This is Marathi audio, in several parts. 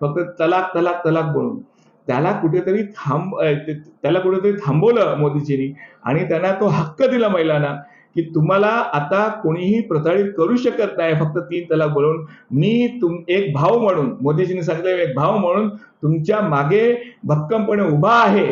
फक्त तलाक तलाक तलाक बोलून. त्याला कुठेतरी थांब त्याला कुठेतरी थांबवलं मोदीजींनी आणि त्यांना तो हक्क दिला महिलांना की तुम्हाला आता कोणीही प्रताडित करू शकत नाही फक्त तीन तलाक बोलून. मी तुम एक भाव म्हणून मोदीजींनी सांगितलं एक भाव म्हणून तुमच्या मागे भक्कमपणे उभा आहे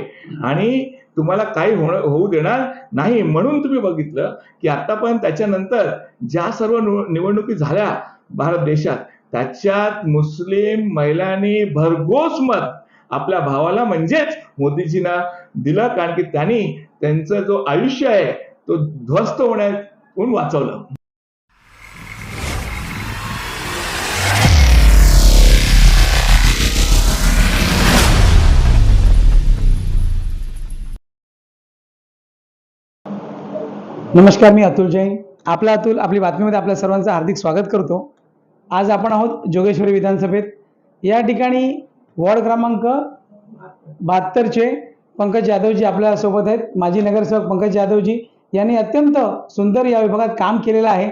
आणि तुम्हाला काही होणं होऊ देणार नाही म्हणून तुम्ही बघितलं की आतापर्यंत त्याच्यानंतर ज्या सर्व निव- निवडणुकी झाल्या भारत देशात त्याच्यात मुस्लिम महिलांनी भरघोस मत आपल्या भावाला म्हणजेच मोदीजींना दिलं. कारण की त्यांनी त्यांचं जो आयुष्य आहे तो ध्वस्त होण्यातून वाचवलं. नमस्कार मी अतुल जैन. आपला अतुल आपली बातमीमध्ये आपल्या सर्वांचं हार्दिक स्वागत करतो. आज आपण आहोत जोगेश्वरी विधानसभेत. या ठिकाणी वॉर्ड क्रमांक बहात्तरचे पंकज यादवजी आपल्यासोबत आहेत. माजी नगरसेवक पंकज यादवजी यांनी अत्यंत सुंदर या विभागात काम केलेलं आहे.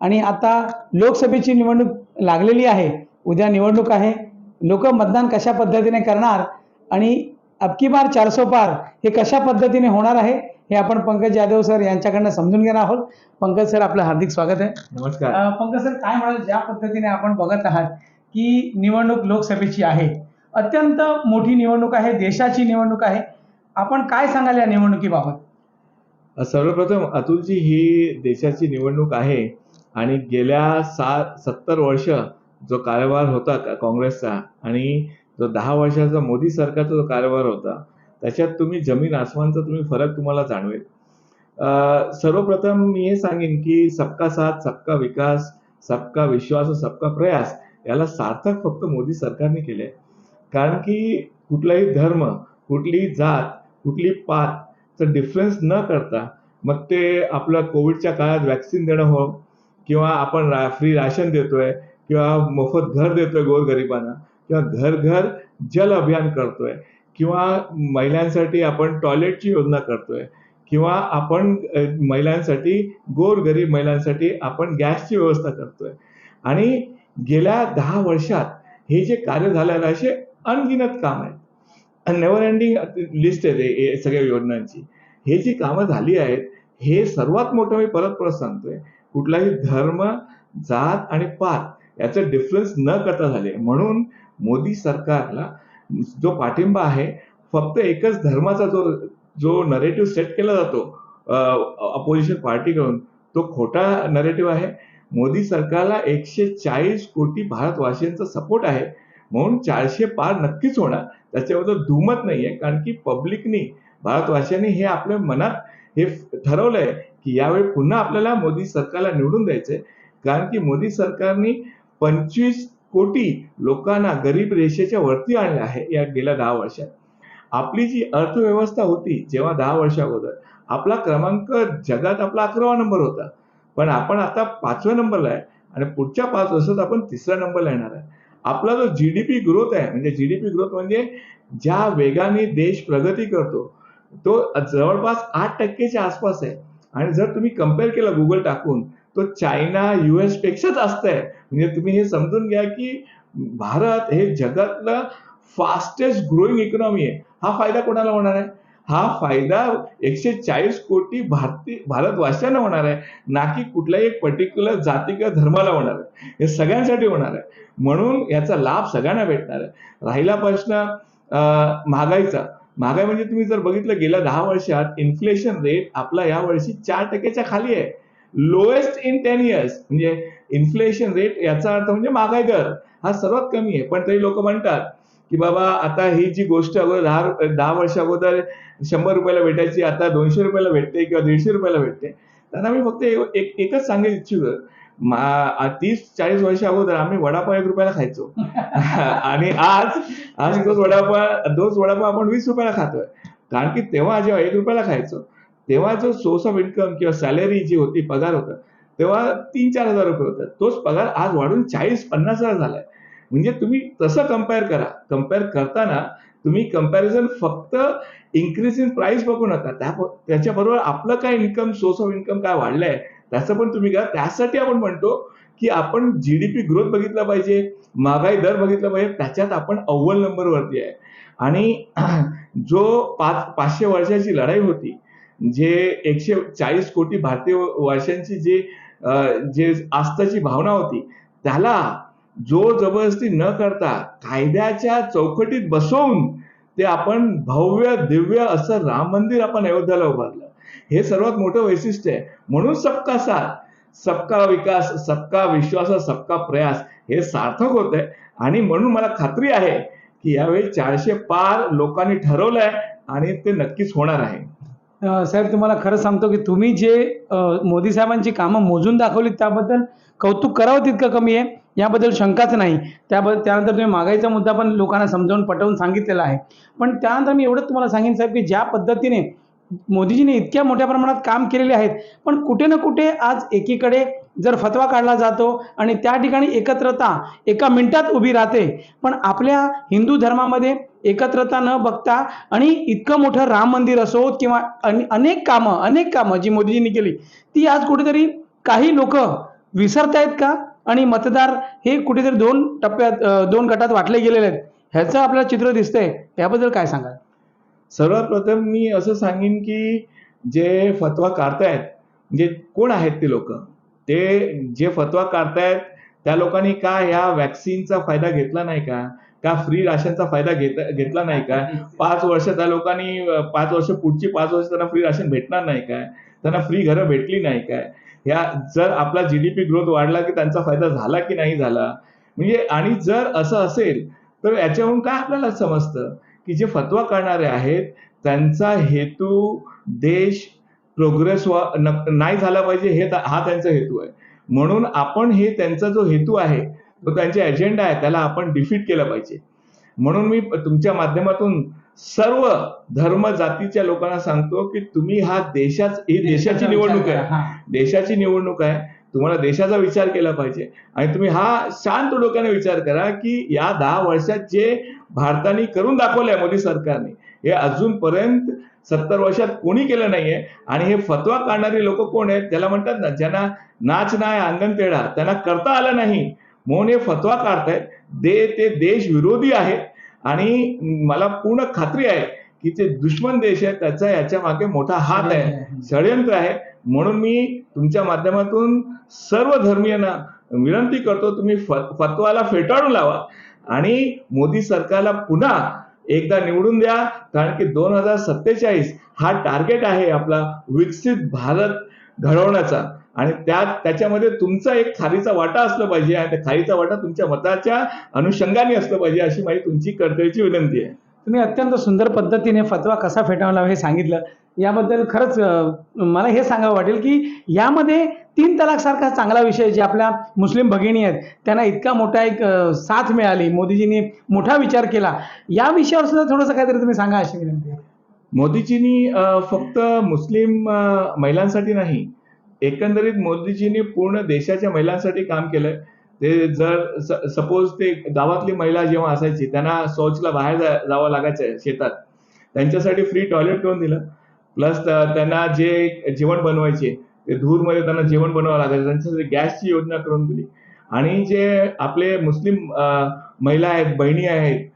आणि आता लोकसभेची निवडणूक लागलेली आहे. उद्या निवडणूक आहे. लोक मतदान कशा पद्धतीने करणार आणि अबकी बार चारसो पार हे कशा पद्धतीने होणार आहे? हे आपण पंकज यादव सर यांच्याकडनं समजून घेणार आहोत. पंकज सर आपलं हार्दिक स्वागत आहे. नमस्कार. पंकज सर काय म्हणाल? ज्या पद्धतीने आपण बघत आहात की निवडणूक लोकसभेची आहे अत्यंत मोठी निवडणूक आहे देशाची निवडणूक आहे. आपण काय सांगाल या निवडणुकीबाबत? सर्वप्रथम अतुलजी ही देशाची निवडणूक आहे आणि गेल्या सात सत्तर वर्ष जो कारभार होता काँग्रेसचा आणि जो दहा वर्षाचा मोदी सरकारचा जो कारभार होता त्याच्यात तुम्ही जमीन आसमानचा तुम्ही फरक तुम्हाला जाणवेल. सर्वप्रथम मी हे सांगेन की सबका साथ सबका विकास सबका विश्वास सबका प्रयास याला सार्थक फक्त मोदी सरकारने केले कारण की कुठलाही धर्म कुठलीही जात कुठली पातचा डिफरन्स न करता मग ते आपलं कोविडच्या काळात वॅक्सिन देणं हो किंवा आपण रा फ्री राशन देतोय किंवा मोफत घर देतोय गोरगरिबांना किंवा घर घर जल अभियान करतोय किंवा महिलांसाठी आपण टॉयलेटची योजना करतोय किंवा आपण महिलांसाठी गोरगरीब महिलांसाठी आपण गॅसची व्यवस्था करतोय. आणि गेल्या दहा वर्षात हे जे कार्य झालं आहे असे अनगिनत काम आहेत. नेव्हर एंडिंग लिस्ट आहे सगळ्या योजनांची. हे जी कामं झाली आहेत हे सर्वात मोठं मी परत परत सांगतोय. कुठलाही धर्म जात आणि पात याचं डिफरन्स न करता झाले. म्हणून मोदी सरकारला जो पाठिंबा आहे फक्त एकच धर्माचा जो जो नरेटिव्ह सेट केला जातो अपोजिशन पार्टीकडून तो खोटा नरेटिव्ह आहे. मोदी सरकारला एकशे चाळीस कोटी भारतवासियांचा सपोर्ट आहे. म्हणून चारशे पार नक्कीच होणार. त्याच्याबद्दल दुमत नाहीये कारण की पब्लिकनी भारतवासियांनी हे आपल्या मनात हे ठरवलंय की यावेळी पुन्हा आपल्याला मोदी सरकारला निवडून द्यायचंय. कारण की मोदी सरकारने पंचवीस कोटी लोकांना गरीब रेषेच्या वरती आणले आहे या गेल्या दहा वर्षात. आपली जी अर्थव्यवस्था होती जेव्हा दहा वर्षा अगोदर आपला क्रमांक जगात आपला अकरावा नंबर होता. पण आपण आता पाचव्या नंबरला आहे आणि पुढच्या पाच वर्षात आपण तिसऱ्या नंबरला येणार आहे. आपला जो जी डी पी ग्रोथ आहे म्हणजे जी डी पी ग्रोथ म्हणजे ज्या वेगाने देश प्रगती करतो तो जवळपास आठ टक्केच्या आसपास आहे. आणि जर तुम्ही कंपेअर केलं गुगल टाकून तो चायना युएसपेक्षा जास्त आहे. म्हणजे तुम्ही हे समजून घ्या की भारत हे जगातलं फास्टेस्ट ग्रोईंग इकॉनॉमी आहे. हा फायदा कोणाला होणार आहे? हा फायदा एकशे चाळीस कोटी भारतीय भारतवासियांना होणार आहे. ना की कुठल्याही एक पर्टिक्युलर जाती किंवा धर्माला होणार आहे. हे सगळ्यांसाठी होणार आहे. म्हणून याचा लाभ सगळ्यांना भेटणार आहे. राहिला प्रश्न महागाईचा. महागाई म्हणजे तुम्ही जर बघितलं गेल्या दहा वर्षात इन्फ्लेशन रेट आपला या वर्षी चार टक्क्याच्या खाली आहे. लोएस्ट इन टेन इयर्स म्हणजे इन्फ्लेशन रेट याचा अर्थ म्हणजे महागाई दर. हा सर्वात कमी आहे. पण तरी लोक म्हणतात की बाबा आता ही जी गोष्ट अगोदर दहा दहा वर्ष अगोदर शंभर रुपयाला भेटायची आता दोनशे रुपयाला भेटते किंवा दीडशे रुपयाला भेटते. त्यांना मी फक्त एक एक- एकच सांगेल इच्छुक मा- तीस चाळीस वर्ष अगोदर आम्ही वडापाव एक रुपयाला खायचो. आणि आज आज तोच वडापाव तोच वडापाव आपण वीस रुपयाला खातोय. कारण की तेव्हा जेव्हा एक रुपयाला खायचो तेव्हा जो सोर्स ऑफ इन्कम किंवा सॅलरी जी होती पगार होता तेव्हा तीन चार हजार रुपये होता. तोच पगार आज वाढून चाळीस पन्नास हजार झालाय. म्हणजे तुम्ही तसं कंपेअर करा. कंपेअर करताना तुम्ही कंपॅरिझन फक्त इन्क्रीज इन प्राइस बघू नका. त्या त्याच्याबरोबर आपलं काय इन्कम सोर्स ऑफ इन्कम काय वाढलंय त्याचं पण तुम्ही करा त्यासाठी आपण म्हणतो की आपण जीडीपी ग्रोथ बघितला पाहिजे महागाई दर बघितला पाहिजे त्याच्यात आपण अव्वल नंबरवरती आहे. आणि जो पाच पाचशे वर्षाची लढाई होती जे एकशे चाळीस कोटी भारतीय वर्षांची जी जे आस्थाची भावना होती त्याला जोर जबरदस्ती न करता कायद्याच्या चौकटीत बसवून ते आपण भव्य दिव्य असं राम मंदिर आपण अयोध्याला उभारलं. हे सर्वात मोठं वैशिष्ट्य आहे. म्हणून सबका साथ सबका विकास सबका विश्वास सबका प्रयास हे सार्थक होत आहे आणि म्हणून मला खात्री आहे की यावेळी चारशे पार लोकांनी ठरवलंय आणि ते नक्कीच होणार आहे. साहेब तुम्हाला खरं सांगतो की तुम्ही जे मोदी साहेबांची कामं मोजून दाखवलीत त्याबद्दल कौतुक करावं तितकं कमी आहे. याबद्दल शंकाच नाही. त्याबद्दल त्यानंतर तुम्ही मागाईचा मुद्दा पण लोकांना समजावून पटवून सांगितलेला आहे. पण त्यानंतर मी एवढंच तुम्हाला सांगेन साहेब की ज्या पद्धतीने मोदीजीने इतक्या मोठ्या प्रमाणात काम केलेले आहेत पण कुठे ना कुठे आज एकीकडे जर फतवा काढला जातो आणि त्या ठिकाणी एकत्रता एका मिनिटात उभी राहते पण आपल्या हिंदू धर्मामध्ये एकत्रता न बघता आणि इतकं मोठं राम मंदिर असो किंवा अनेक कामं अनेक कामं जी मोदीजींनी केली ती आज कुठेतरी काही लोक विसरतायत का? आणि मतदार हे कुठेतरी दोन टप्प्यात दोन गटात वाटले गेलेले आहेत. ह्याचं आपल्याला चित्र दिसतंय. याबद्दल काय सांगाल? सर्वात प्रथम मी असं सांगेन की जे फतवा काढतायत म्हणजे कोण आहेत ते लोक? ते जे फतवा काढतायत त्या लोकांनी का या वॅक्सिनचा फायदा घेतला नाही का? का फ्री राशनचा फायदा घेत घेतला नाही का? पाच वर्ष त्या लोकांनी पाच वर्ष पुढची पाच वर्ष त्यांना फ्री राशन भेटणार नाही काय त्यांना फ्री घरं भेटली नाही काय ह्या जर आपला जीडीपी ग्रोथ वाढला की त्यांचा फायदा झाला की नाही झाला? म्हणजे आणि जर असं असेल तर याच्याहून काय आपल्याला समजतं? की जे फतवा काढणारे आहेत त्यांचा हेतू देश प्रोग्रेस नाही झाला पाहिजे हे हा त्यांचा हेतू आहे. म्हणून आपण हे त्यांचा जो हेतू आहे तो त्यांचा एजेंडा आहे त्याला आपण डिफीट केलं पाहिजे. म्हणून मी तुमच्या माध्यमातून सर्व धर्म जातीच्या लोकांना सांगतो की तुम्ही हा देशाच ही देशाची निवडणूक आहे. देशाची निवडणूक आहे. तुम्हाला देशाचा विचार केला पाहिजे. आणि तुम्ही हा शांत डोक्याने विचार करा की या दहा वर्षात जे भारताने करून दाखवलंय मोदी सरकारने हे अजूनपर्यंत सत्तर वर्षात कोणी केलं नाहीये. आणि हे फतवा काढणारी लोक कोण आहेत? त्याला म्हणतात ना ज्यांना नाच नाही अंगण तेढा त्यांना करता आलं नाही. म्हणून हे फतवा काढतायत. दे ते देश विरोधी आहेत. आणि मला पूर्ण खात्री आहे की ते दुश्मन देश आहे त्याचा याच्या मागे मोठा हात आहे. षडयंत्र आहे. म्हणून मी तुमच्या माध्यमातून सर्व धर्मीयांना विनंती करतो तुम्ही फ- फतवाला फेटाळून लावा. आणि मोदी सरकारला पुन्हा एकदा निवडून द्या कारण की दोन हजार सत्तेचाळीस हा टार्गेट आहे आपला विकसित भारत घडवण्याचा. आणि त्यात त्याच्यामध्ये तुमचा एक खारीचा वाटा असला पाहिजे आणि त्या खारीचा वाटा तुमच्या मताच्या अनुषंगाने असलं पाहिजे अशी माझी तुमची कर्तव्याची विनंती आहे. तुम्ही अत्यंत सुंदर पद्धतीने फतवा कसा फेटाळला हे सांगितलं. याबद्दल खरंच मला हे सांगावं वाटेल की यामध्ये तीन तलाक सारखा चांगला विषय जे आपल्या मुस्लिम भगिनी आहेत त्यांना इतका मोठा एक साथ मिळाली. मोदीजींनी मोठा विचार केला. या विषयावर सुद्धा थोडंसं काहीतरी तुम्ही सांगा अशी विनंती मोदीजींनी फक्त मुस्लिम महिलांसाठी नाही एकंदरीत मोदीजींनी पूर्ण देशाच्या महिलांसाठी काम केलंय. ते जर सपोज ते गावातली महिला जेव्हा असायची त्यांना शौचला बाहेर जावं लागायचं शेतात. त्यांच्यासाठी फ्री टॉयलेट करून दिलं. प्लस त्यांना जे जेवण बनवायचे ते धूरमध्ये त्यांना जेवण बनवावं लागायचं. त्यांच्यासाठी गॅसची योजना करून दिली. आणि जे आपले मुस्लिम महिला आहेत बहिणी आहेत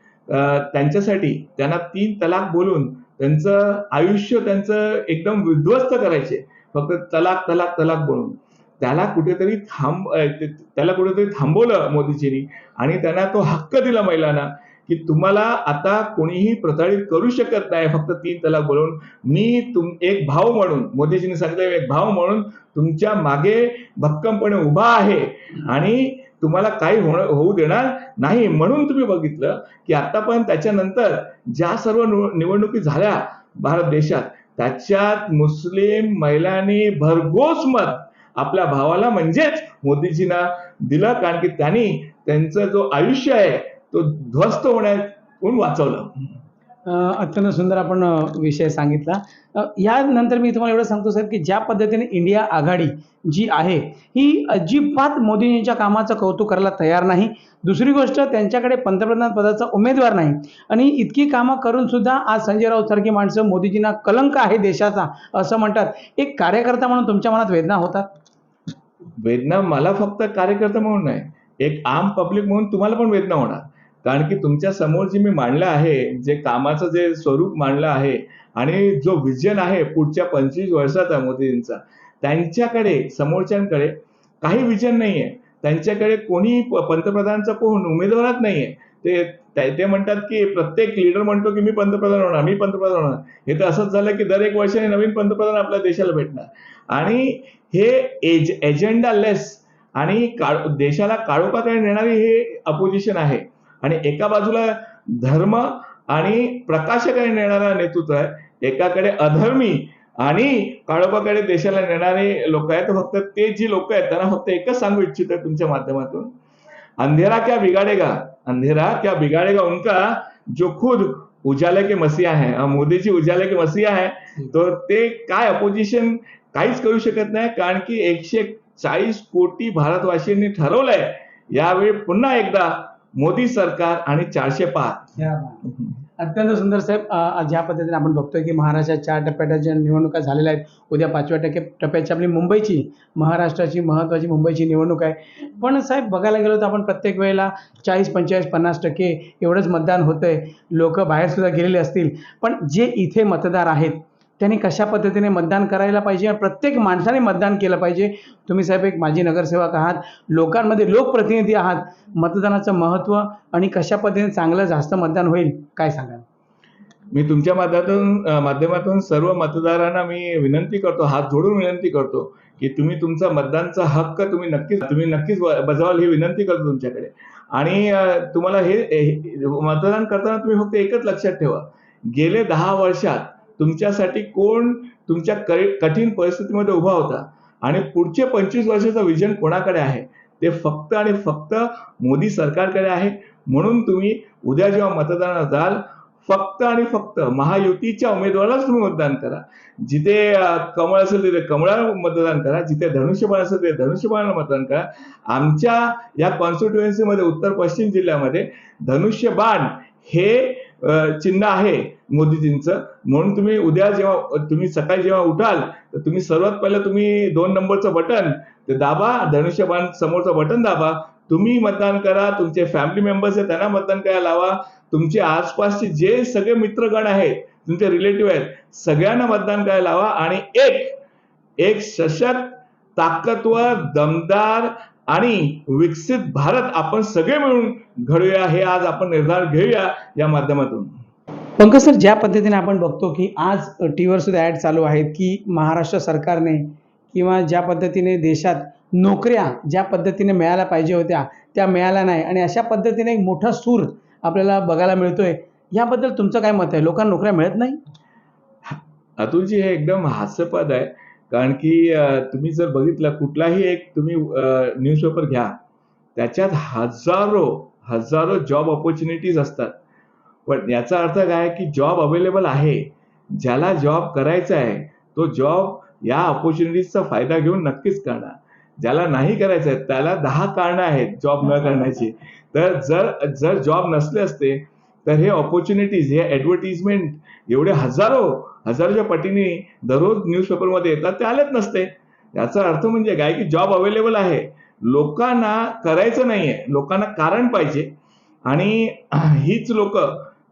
त्यांच्यासाठी त्यांना तीन तलाक बोलून त्यांचं आयुष्य त्यांचं एकदम विध्वस्त करायचे. फक्त तलाक तलाक तलाक बोलून. त्याला कुठेतरी थांब त्याला कुठेतरी थांबवलं मोदीजींनी. आणि त्यांना तो हक्क दिला महिलांना. की तुम्हाला आता कोणीही प्रताडित करू शकत नाही फक्त तीन तलाक बोलून मी तुम एक भाव म्हणून मोदीजींनी सांगितलं एक भाव म्हणून तुमच्या मागे भक्कमपणे उभा आहे आणि तुम्हाला काही होणं होऊ देणार नाही म्हणून तुम्ही बघितलं की आतापर्यंत त्याच्यानंतर ज्या सर्व निव- निवडणुकी झाल्या भारत देशात त्याच्यात मुस्लिम महिलांनी भरघोस मत आपल्या भावाला म्हणजेच मोदीजींना दिलं कारण की त्यांनी त्यांचं जो आयुष्य आहे तो ध्वस्त होण्यातून वाचवलं? अत्यंत सुंदर आपण विषय सांगितला. यानंतर मी तुम्हाला एवढं सांगतो साहेब की ज्या पद्धतीने इंडिया आघाडी जी आहे ही अजिबात मोदींच्या कामाचं कौतुक करायला तयार नाही. दुसरी गोष्ट त्यांच्याकडे पंतप्रधान पदाचा उमेदवार नाही. आणि इतकी कामं करून सुद्धा आज संजय राऊत सारखी माणसं मोदीजींना कलंक आहे देशाचा असं म्हणतात. एक कार्यकर्ता म्हणून तुमच्या मनात वेदना होतात? वेदना मला फक्त कार्यकर्ता म्हणून नाही एक आम पब्लिक म्हणून तुम्हाला पण वेदना होणार. कारण की तुमच्यासमोर जे मी मांडलं आहे जे कामाचं जे स्वरूप मांडलं आहे आणि जो विजन आहे पुढच्या पंचवीस वर्षाचा मोदीजींचा त्यांच्याकडे समोरच्यांकडे काही विजन नाहीये. त्यांच्याकडे कोणी प- पंतप्रधानचा कोण उमेदवारच नाहीये. ते ते- ते म्हणतात की प्रत्येक लीडर म्हणतो की मी पंतप्रधान होणार मी पंतप्रधान होणार. हे तर असंच झालं की दर एक वर्षाने नवीन पंतप्रधान आपल्या देशाला भेटणार. आणि हे एज एजेंडा लेस आणि काळ देशाला काळोखाकडे नेणारी हे अपोजिशन आहे. आणि एका बाजूला धर्म आणि प्रकाशाकडे नेणारा नेतृत्व आहे. एकाकडे अधर्मी आणि काळोबाकडे देशाला नेणारे लोक आहेत. फक्त ते जी लोक आहेत त्यांना फक्त एकच सांगू इच्छित आहे तुमच्या माध्यमातून. अंधेरा क्या बिगाड़ेगा? अंधेरा क्या बिगाड़ेगा? उनका जो खुद उजाले के मसीहा है मोदीची मोदीजी उजाले के मसीहा है तर ते काय अपोजिशन काहीच करू शकत नाही कारण की एकशे चाळीस कोटी भारतवासींनी ठरवलंय. यावेळी पुन्हा एकदा मोदी सरकार आणि चारशे पाच. अत्यंत सुंदर साहेब ज्या पद्धतीने आपण बघतोय की महाराष्ट्रात चार टप्प्याच्या ज्या निवडणुका झालेल्या आहेत. उद्या पाचव्या टक्के टप्प्याची आपली मुंबईची महाराष्ट्राची महत्त्वाची मुंबईची निवडणूक आहे. पण साहेब बघायला गेलो तर आपण प्रत्येक वेळेला चाळीस पंचेचाळीस पन्नास टक्के एवढंच मतदान होतंय. लोक बाहेरसुद्धा गेलेले असतील. पण जे इथे मतदार आहेत त्यांनी कशा पद्धतीने मतदान करायला पाहिजे आणि प्रत्येक माणसाने मतदान केलं पाहिजे? तुम्ही साहेब एक माजी नगरसेवक आहात लोकांमध्ये लोकप्रतिनिधी आहात. मतदानाचं महत्त्व आणि कशा पद्धतीने चांगलं जास्त मतदान होईल काय सांगाल? मी तुमच्या माध्यमातून माध्यमातून सर्व मतदारांना मी विनंती करतो हात जोडून विनंती करतो की तुम्ही तुमचा मतदानचा हक्क तुम्ही नक्कीच तुम्ही नक्कीच ब- बजावाल ही विनंती करतो तुमच्याकडे. आणि तुम्हाला हे हे- मतदान करताना तुम्ही फक्त एकच लक्षात ठेवा. गेले दहा वर्षात तुमच्यासाठी कोण तुमच्या कठीण परिस्थितीमध्ये उभा होता. आणि पुढचे पंचवीस वर्षाचं विजन कोणाकडे आहे? ते फक्त आणि फक्त मोदी सरकारकडे आहे. म्हणून तुम्ही उद्या जेव्हा मतदानात जाल फक्त आणि फक्त महायुतीच्या उमेदवारालाच तुम्ही मतदान करा. जिथे कमळ असेल तिथे कमळाला मतदान करा. जिथे धनुष्यबाण असेल तिथे धनुष्यबाणाला मतदान करा. आमच्या या कॉन्स्टिट्युएन्सीमध्ये उत्तर पश्चिम जिल्ह्यामध्ये धनुष्यबाण हे चिन्ह आहे. मोदीजींचं. म्हणून तुम्ही उद्या जेव्हा तुम्ही सकाळी जेव्हा उठाल तर तुम्ही सर्वात पहिलं तुम्ही दोन नंबरचं बटन ते दाबा धनुष्यबाण समोरचं बटन दाबा. तुम्ही मतदान करा तुमचे फॅमिली मेंबर्स आहेत त्यांना मतदान करायला लावा. तुमचे आसपासचे जे सगळे मित्रगण आहेत तुमचे रिलेटिव्ह आहेत सगळ्यांना मतदान करायला लावा. आणि एक एक सशक्त ताकदवर दमदार आणि विकसित भारत आपण सगळे मिळून घडूया हे आज आपण निर्धार घेऊया या माध्यमातून. पंकज सर ज्या पद्धतीने आपण बघतो की आज टी व्हीवर सुद्धा ॲड चालू आहेत की महाराष्ट्र सरकारने किंवा ज्या पद्धतीने देशात नोकऱ्या ज्या पद्धतीने मिळायला पाहिजे होत्या त्या मिळाल्या नाही आणि अशा पद्धतीने एक मोठा सूर आपल्याला बघायला मिळतोय याबद्दल तुमचं काय मत आहे? लोकांना नोकऱ्या मिळत नाही? अतुलजी हे एकदम हास्यपद आहे कारण की तुम्ही जर बघितलं कुठलाही एक तुम्ही न्यूजपेपर घ्या त्याच्यात हजारो हजारो जॉब ऑपॉर्च्युनिटीज असतात. पण याचा अर्थ काय की जॉब अवेलेबल आहे. ज्याला जॉब करायचा आहे तो जॉब या ऑपॉर्च्युनिटीजचा फायदा घेऊन नक्कीच करणार. ज्याला नाही करायचं आहे त्याला दहा कारणं आहेत जॉब न करण्याची. तर जर जर जॉब नसले असते तर हे ऑपॉर्च्युनिटीज हे ऍडव्हर्टिजमेंट एवढे हजारो हजारोच्या पटीने दररोज न्यूजपेपरमध्ये येतात ते आलेच नसते. याचा अर्थ म्हणजे काय की जॉब अवेलेबल आहे. लोकांना करायचं नाहीये लोकांना कारण पाहिजे. आणि हीच लोक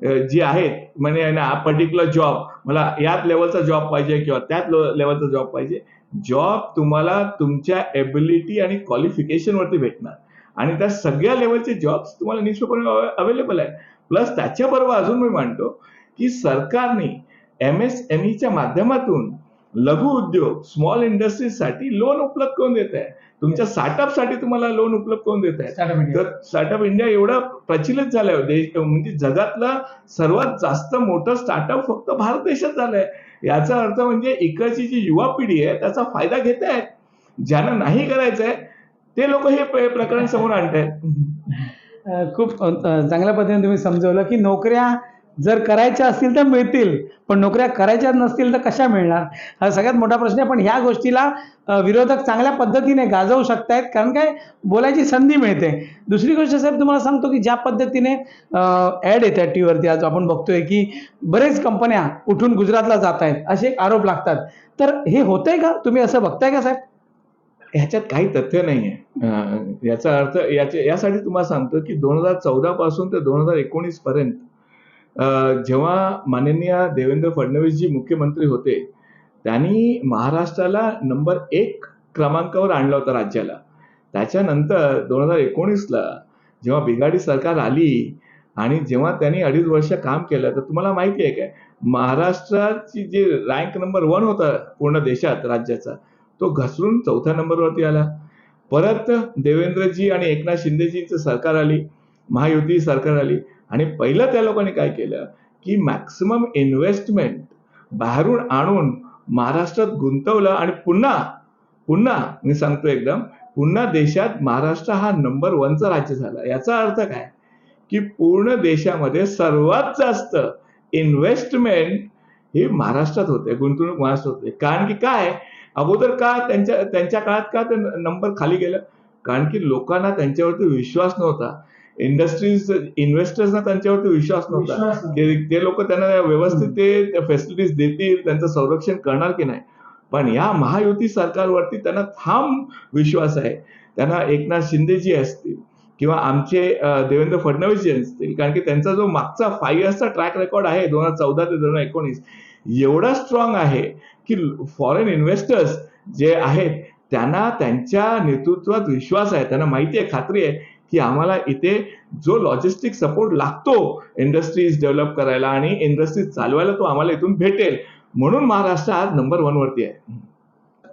जी आहेत म्हणजे ना पर्टिक्युलर जॉब मला याच लेवलचा जॉब पाहिजे किंवा त्याच लेवलचा जॉब पाहिजे. जॉब तुम्हाला तुमच्या एबिलिटी आणि क्वालिफिकेशन वरती भेटणार. आणि त्या सगळ्या लेवलचे जॉब्स तुम्हाला न्यूजपेपर अवेलेबल आहे प्लस त्याच्याबरोबर अजून मी म्हणतो की सरकारने एम एस एम ईच्या माध्यमातून लघु उद्योग स्मॉल इंडस्ट्रीजसाठी लोन उपलब्ध करून देत आहे. तुमच्या स्टार्टअपसाठी तुम्हाला लोन उपलब्ध करून देत आहे. तर स्टार्टअप इंडिया एवढं प्रचलित झालंय. देश म्हणजे जगातलं सर्वात जास्त मोठं स्टार्टअप फक्त भारत देशात झालंय. याचा अर्थ म्हणजे इकडची जी युवा पिढी आहे त्याचा फायदा घेत आहेत. ज्यांना नाही करायचंय ते लोक हे प्र- प्रकरण समोर आणतायत. अ, खूप चांगल्या पद्धतीने तुम्ही समजवलं की नोकऱ्या जर करायच्या असतील तर मिळतील पण नोकऱ्या करायच्या नसतील तर कशा मिळणार? हा सगळ्यात मोठा प्रश्न आहे. पण ह्या गोष्टीला विरोधक चांगल्या पद्धतीने गाजवू शकतायत कारण काय? बोलायची संधी मिळते. दुसरी गोष्ट साहेब तुम्हाला सांगतो की ज्या पद्धतीने ॲड येतात टी व्हीवरती आज आपण बघतोय की बरेच कंपन्या उठून गुजरातला जात आहेत असे एक आरोप लागतात. तर हे होतंय का? तुम्ही असं बघताय का साहेब? ह्याच्यात काही तथ्य नाही आहे याचा अर्थ याचे यासाठी तुम्हाला सांगतो की दोन हजार चौदा पासून ते दोन हजार एकोणीस पर्यंत जेव्हा माननीय देवेंद्र फडणवीसजी मुख्यमंत्री होते त्यांनी महाराष्ट्राला नंबर एक क्रमांकावर आणलं होतं राज्याला. त्याच्यानंतर दोन हजार एकोणीसला जेव्हा बिगाडी सरकार आली आणि जेव्हा त्यांनी अडीच वर्ष काम केलं तर तुम्हाला माहिती आहे काय? महाराष्ट्राची जे रँक नंबर वन होता पूर्ण देशात राज्याचा तो घसरून चौथ्या नंबरवरती आला. परत देवेंद्रजी आणि एकनाथ शिंदेजींचं सरकार आली महायुती सरकार आली. आणि पहिलं त्या लोकांनी काय केलं? की मॅक्सिमम इन्व्हेस्टमेंट बाहेरून आणून महाराष्ट्रात गुंतवलं आणि पुन्हा पुन्हा मी सांगतो एकदम पुन्हा देशात महाराष्ट्र हा नंबर वनचा राज्य झाला. याचा अर्थ काय? की पूर्ण देशामध्ये सर्वात जास्त इन्व्हेस्टमेंट हे महाराष्ट्रात होते गुंतवणूक महाराष्ट्रात होते. कारण की काय? अगोदर का त्यांच्या त्यांच्या काळात का ते नंबर खाली गेलं? कारण की लोकांना त्यांच्यावरती विश्वास नव्हता. इंडस्ट्रीज इन्व्हेस्टर्सना त्यांच्यावरती विश्वास नव्हता. ते लोक त्यांना व्यवस्थित ते फॅसिलिटीज देतील त्यांचं संरक्षण करणार की नाही. पण या महायुती सरकारवरती त्यांना ठाम विश्वास आहे. त्यांना एकनाथ शिंदेजी असतील किंवा आमचे देवेंद्र फडणवीसजी असतील कारण की त्यांचा जो मागचा फाईव्ह इयर्सचा ट्रॅक रेकॉर्ड आहे दोन हजार चौदा ते दोन हजार एकोणीस एवढा स्ट्रॉंग आहे की फॉरेन इन्व्हेस्टर्स जे आहेत त्यांना त्यांच्या नेतृत्वात विश्वास आहे त्यांना माहिती आहे खात्री आहे. की आम्हाला इथे जो लॉजिस्टिक सपोर्ट लागतो इंडस्ट्रीज डेव्हलप करायला आणि इंडस्ट्रीज चालवायला तो आम्हाला इथून भेटेल. म्हणून महाराष्ट्र आज नंबर वन वरती आहे.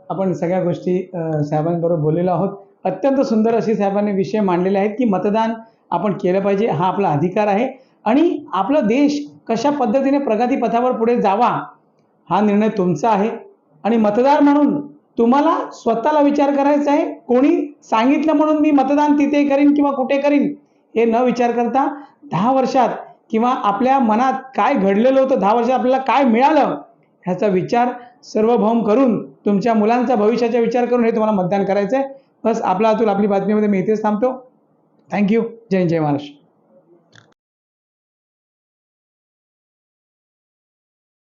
आपण सगळ्या गोष्टी साहेबांबरोबर बोललेलो आहोत. अत्यंत सुंदर अशी साहेबांनी विषय मांडलेले आहेत की मतदान आपण केलं पाहिजे हा आपला अधिकार आहे. आणि आपला देश कशा पद्धतीने प्रगतीपथावर पुढे जावा हा निर्णय तुमचा आहे. आणि मतदार म्हणून तुम्हाला स्वतःला विचार करायचा आहे कोणी सांगितलं म्हणून मी मतदान तिथे करीन किंवा कुठे करीन हे न विचार करता दहा वर्षात किंवा आपल्या मनात काय घडलेलं होतं दहा वर्षात आपल्याला काय मिळालं ह्याचा विचार सर्वभौम करून तुमच्या मुलांचा भविष्याचा विचार करून हे तुम्हाला मतदान करायचं आहे बस आपला अतुल आपली बातमीमध्ये मी इथेच थांबतो. थँक्यू जय जय महाराष्ट्र.